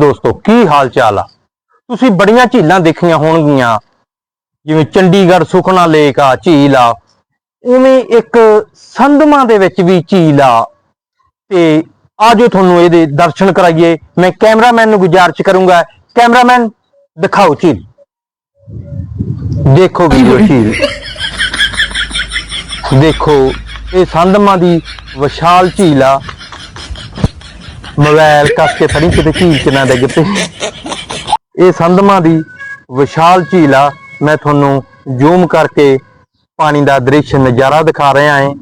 ਦੋਸਤੋ, ਕੀ ਹਾਲ ਚਾਲ ਆ? ਤੁਸੀਂ ਬੜੀਆਂ ਝੀਲਾਂ ਦੇਖੀਆਂ ਹੋਣਗੀਆਂ। ਜਿਵੇਂ ਚੰਡੀਗੜ੍ਹ ਸੁਖਨਾ ਲੇਕ ਆ, ਝੀਲ ਆ। ਉਵੇਂ ਇੱਕ ਸੰਧਮਾ ਦੇ ਵਿੱਚ ਵੀ ਝੀਲ ਆ। ਤੇ ਆਜੋ ਤੁਹਾਨੂੰ ਇਹਦੇ ਦਰਸ਼ਨ ਕਰਾਈਏ। ਮੈਂ ਕੈਮਰਾਮੈਨ ਨੂੰ ਗੁਜ਼ਾਰਿਸ਼ ਕਰੂੰਗਾ। ਕੈਮਰਾਮੈਨ, ਦਿਖਾਓ ਝੀਲ। ਦੇਖੋ ਵੀਡੀਓ ਝੀਲ। ਦੇਖੋ, ਇਹ ਸੰਧਮਾ ਦੀ ਵਿਸ਼ਾਲ ਝੀਲ ਆ। ਮੋਬਾਈਲ ਕੱਸ ਕੇ ਫੜੀ ਕਿਤੇ ਝੀਲ ਚ ਨਾ ਡਿੱਗ ਪਏ ਇਹ ਸੰਧਮਾ ਦੀ ਵਿਸ਼ਾਲ ਝੀਲ ਆ। ਮੈਂ ਤੁਹਾਨੂੰ ਜ਼ੂਮ ਕਰਕੇ ਪਾਣੀ ਦਾ ਦ੍ਰਿਸ਼ ਨਜ਼ਾਰਾ ਦਿਖਾ ਰਿਹਾ ਹਾਂ।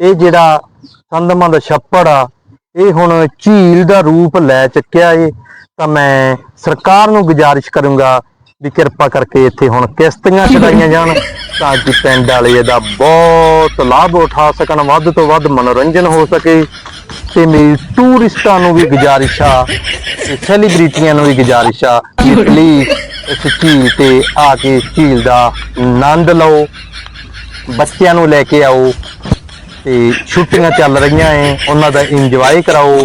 ਇਹ ਜਿਹੜਾ ਸੰਧਮਾ ਦਾ ਛੱਪੜ ਆ, ਇਹ ਹੁਣ ਝੀਲ ਦਾ ਰੂਪ ਲੈ ਚੁੱਕਿਆ ਏ। ਤਾਂ ਮੈਂ ਸਰਕਾਰ ਨੂੰ ਗੁਜ਼ਾਰਿਸ਼ ਕਰੂੰਗਾ ਵੀ ਕਿਰਪਾ ਕਰਕੇ ਇੱਥੇ ਹੁਣ ਕਿਸ਼ਤੀਆਂ ਚਲਾਈਆਂ ਜਾਣ ਤਾਂ ਕਿ ਪਿੰਡ ਵਾਲੇ ਇਹਦਾ ਬਹੁਤ ਲਾਭ ਉਠਾ ਸਕਣ, ਵੱਧ ਤੋਂ ਵੱਧ ਮਨੋਰੰਜਨ ਹੋ ਸਕੇ। ਤੇ ਮੇਰੀ ਟੂਰਿਸਟਾਂ ਨੂੰ ਵੀ ਗੁਜ਼ਾਰਿਸ਼ ਆ ਤੇ ਸੈਲੀਬ੍ਰਿਟੀਆਂ ਨੂੰ ਵੀ ਗੁਜ਼ਾਰਿਸ਼ ਆ ਕਿ ਪਲੀਜ਼ ਇਸ ਝੀਲ ਤੇ ਆ ਕੇ ਝੀਲ ਦਾ ਆਨੰਦ ਲਓ, ਬੱਚਿਆਂ ਨੂੰ ਲੈ ਕੇ ਆਓ ਤੇ ਛੁੱਟੀਆਂ ਚੱਲ ਰਹੀਆਂ ਏ ਉਹਨਾਂ ਦਾ ਇੰਜੋਏ ਕਰਾਓ।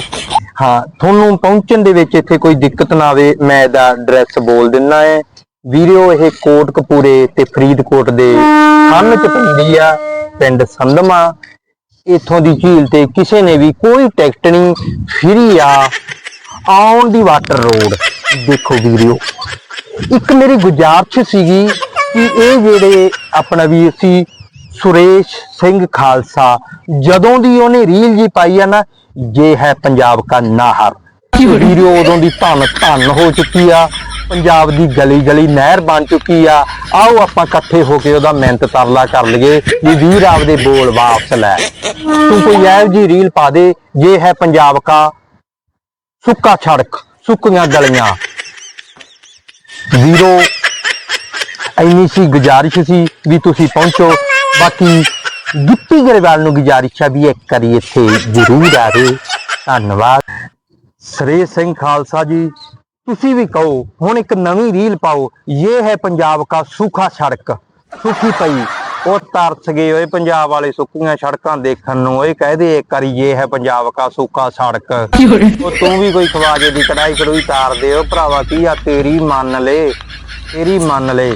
ਹਾਂ, ਤੁਹਾਨੂੰ ਪਹੁੰਚਣ ਦੇ ਵਿੱਚ ਇੱਥੇ ਕੋਈ ਦਿੱਕਤ ਨਾ ਆਵੇ, ਮੈਂ ਇਹਦਾ ਐਡਰੈਸ ਬੋਲ ਦਿੰਨਾ ਹੈ ਵੀਡੀਓ ਇਹ ਕੋਟਕਪੂਰੇ ਤੇ ਫਰੀਦਕੋਟ ਦੇ ਖੰਨ ਚ ਪੈਂਦੀ ਆ, ਪਿੰਡ ਸੰਧਮਾ। ਇਥੋਂ ਦੀ ਝੀਲ ਤੇ ਕਿਸੇ ਨੇ ਵੀ ਕੋਈ ਟਿਕਟ ਨਹੀਂ ਫ੍ਰੀ ਆ। ਆਉਣ ਦੀ ਵਾਟਰ ਰੋਡ। ਦੇਖੋ ਵੀਡੀਓ ਇੱਕ ਮੇਰੀ ਗੁਜ਼ਾਰਿਸ਼ ਸੀਗੀ ਕਿ ਇਹ ਜਿਹੜੇ ਆਪਣਾ ਵੀਰ ਸੀ ਸੁਰੇਸ਼ ਸਿੰਘ ਖਾਲਸਾ ਜਦੋਂ ਦੀ ਉਹਨੇ ਰੀਲ ਜੀ ਪਾਈ ਆ ਨਾ ਜੇ ਹੈ ਪੰਜਾਬ ਕਾ ਨਾਹਰ। ਵੀਡੀਓ ਉਦੋਂ ਦੀ ਧੰਨ ਧੰਨ ਹੋ ਚੁੱਕੀ ਆ। ਪੰਜਾਬ ਦੀ ਗਲੀ ਗਲੀ ਨਹਿਰ ਬਣ ਚੁੱਕੀ ਆ। ਆਓ ਆਪਾਂ ਇਕੱਠੇ ਹੋ ਕੇ ਉਹਦਾ ਮਿਹਨਤ ਤਰਲਾ ਕਰ ਲਈਏ ਵੀ ਵੀਰ ਆਪਦੇ ਬੋਲ ਵਾਪਸ ਲੈ। ਤੂੰ ਕੋਈ ਇਹੋ ਜੀ ਰੀਲ ਪਾ ਦੇ, ਜੇ ਹੈ ਪੰਜਾਬ ਕਾ ਸੁੱਕਾ ਸੜਕ, ਸੁੱਕੀਆਂ ਗਲੀਆਂ। ਵੀਰੋ ਇੰਨੀ ਸੀ ਗੁਜ਼ਾਰਿਸ਼ ਸੀ ਵੀ ਤੁਸੀਂ ਪਹੁੰਚੋ। ਬਾਕੀ ਗਿੱਪੀ ਗਰੇਵਾਲ ਨੂੰ ਗੁਜ਼ਾਰਿਸ਼ ਆ ਵੀ ਇੱਕ ਕਰੀ ਇੱਥੇ ਜ਼ਰੂਰ ਆਵੇ। ਧੰਨਵਾਦ। ਸ੍ਰੀ ਸਿੰਘ ਖਾਲਸਾ ਜੀ। ਤੁਸੀਂ ਵੀ ਕਹੋ ਹੁਣ ਇੱਕ ਨਵੀਂ ਰੀਲ ਪਾਓ ਇਹ ਹੈ ਪੰਜਾਬ ਕਾ ਸੂਖਾ ਸੜਕ। ਸੁੱਕੀ ਪਈ ਉਹ ਤਰਸ ਗਏ ਓਏ ਪੰਜਾਬ ਵਾਲੇ ਸੁੱਕੀਆਂ ਸੜਕਾਂ ਦੇਖਣ ਨੂੰ ਓਏ ਕਹਦੇ ਇੱਕ ਕਰੀ ਇਹ ਹੈ ਪੰਜਾਬ ਕਾ ਸੂਖਾ ਸੜਕ। ਉਹ ਤੂੰ ਵੀ ਕੋਈ ਖਵਾਜੇ ਦੀ ਕੜਾਈ ਕੜੂਈ ਤਾਰ ਦੇ ਓ ਭਰਾਵਾ ਕੀ ਆ ਤੇਰੀ ਮੰਨ ਲੈ ਤੇਰੀ ਮੰਨ ਲੈ।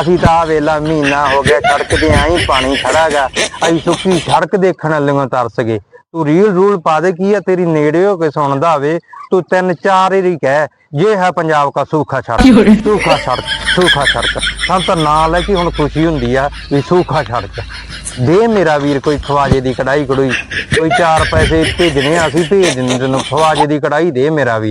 ਅਸੀਂ ਤਾਂ ਆ ਵੇਲਾ ਮਹੀਨਾ ਹੋ ਗਿਆ ਸੜਕ ਤੇ ਆਈ ਪਾਣੀ ਖੜਾਗਾ ਅਸੀਂ ਸੁੱਕੀ ਸੜਕ ਦੇਖਣ ਵਾਲਿਆਂ ਤਰਸ ਗਏ। ਤੂੰ ਰੀਲ ਰੂਲ ਪਾ ਦੇ ਕੀ ਆ ਤੇਰੀ ਨੇੜੇ ਹੋ ਕੇ ਸੁਣਦਾ ਹੋਵੇ ਤੂੰ ਤਿੰਨ ਚਾਰ ਹੀ ਕਹਿ ਇਹ ਹੈ ਪੰਜਾਬ ਦਾ ਸੂਖਾ ਸੜਕ। ਸੂਖਾ ਸੜਕ ਸੂਖਾ ਸੜਕ। ਸਾਨੂੰ ਤਾਂ ਨਾਂ ਲੈ ਕੇ ਹੁਣ ਖੁਸ਼ੀ ਹੁੰਦੀ ਆ ਵੀ ਸੂਖਾ ਸੜਕ। ਦੇ ਮੇਰਾ ਵੀਰ ਕੋਈ ਖਵਾਜੇ ਦੀ ਕੜਾਈ ਕੜੂਈ ਕੋਈ ਚਾਰ ਪੈਸੇ ਭੇਜਣੇ ਆ, ਅਸੀਂ ਭੇਜ ਦਿੰਦੇ ਤੈਨੂੰ। ਖਵਾਜੇ ਦੀ ਕੜਾਈ ਦੇ ਮੇਰਾ ਵੀਰ।